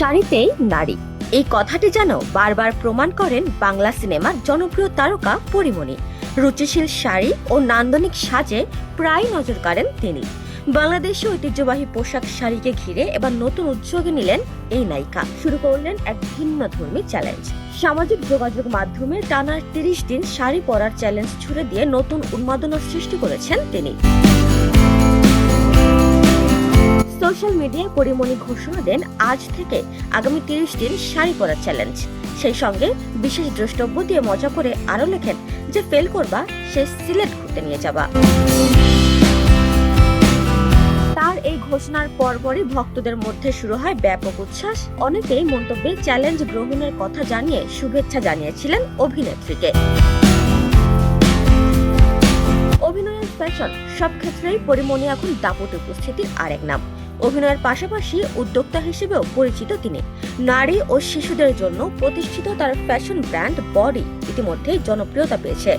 শাড়িতেই নারী। এই কথাটি যেন বারবার প্রমাণ করেন বাংলা সিনেমার জনপ্রিয় তারকা পরিমণি। রুচিশীল শাড়ি ও নান্দনিক সাজে প্রায় নজর কাড়েন তিনি। বাংলাদেশে ঐতিহ্যবাহী পোশাক শাড়িকে ঘিরে এবার নতুন উদ্যোগে নিলেন এই নায়িকা। শুরু করলেন এক ভিন্ন ধর্মী চ্যালেঞ্জ সামাজিক যোগাযোগ মাধ্যমে টানা তিরিশ দিন শাড়ি পরার চ্যালেঞ্জ ছুড়ে দিয়ে নতুন উন্মাদনা সৃষ্টি করেছেন তিনি। মিডিয়ায় পরিমণি ঘোষণা দেন, আজ থেকে আগামী তিরিশ দিন শাড়ি পরার চ্যালেঞ্জ সেই সঙ্গে বিশেষ দ্রষ্টব্য দিয়ে মজা করে আরও লেখেন যে ফেল করবা, সে সিলেট ঘুরতে নিয়ে যাবা। তার এই ঘোষণার পরপরই ভক্তদের মধ্যে শুরু হয় ব্যাপক উচ্ছ্বাস। অনেকেই মন্তব্যে চ্যালেঞ্জ গ্রহণের কথা জানিয়ে শুভেচ্ছা জানিয়েছিলেন অভিনেত্রীকে। অভিনয়ের ফ্যাশন সব ক্ষেত্রেই পরিমণি এখন দাপট উপস্থিতির আরেক নাম। অভিনয়ের পাশাপাশি উদ্যোক্তা হিসেবেও পরিচিত তিনি। নারী ও শিশুদের জন্য প্রতিষ্ঠিত তার ফ্যাশন ব্র্যান্ড বডি ইতিমধ্যেই জনপ্রিয়তা পেয়েছে।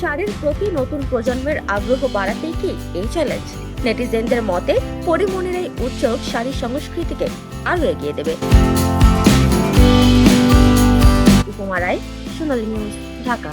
শাড়ির প্রতি নতুন প্রজন্মের আগ্রহ বাড়াতেই কি এই চ্যালেঞ্জ নেটিজেনদের মতে, পরিমণির এই উদ্যোগ শাড়ি সংস্কৃতিকে আরও এগিয়ে দেবে। উপমা সোনালী নিউজ, ঢাকা।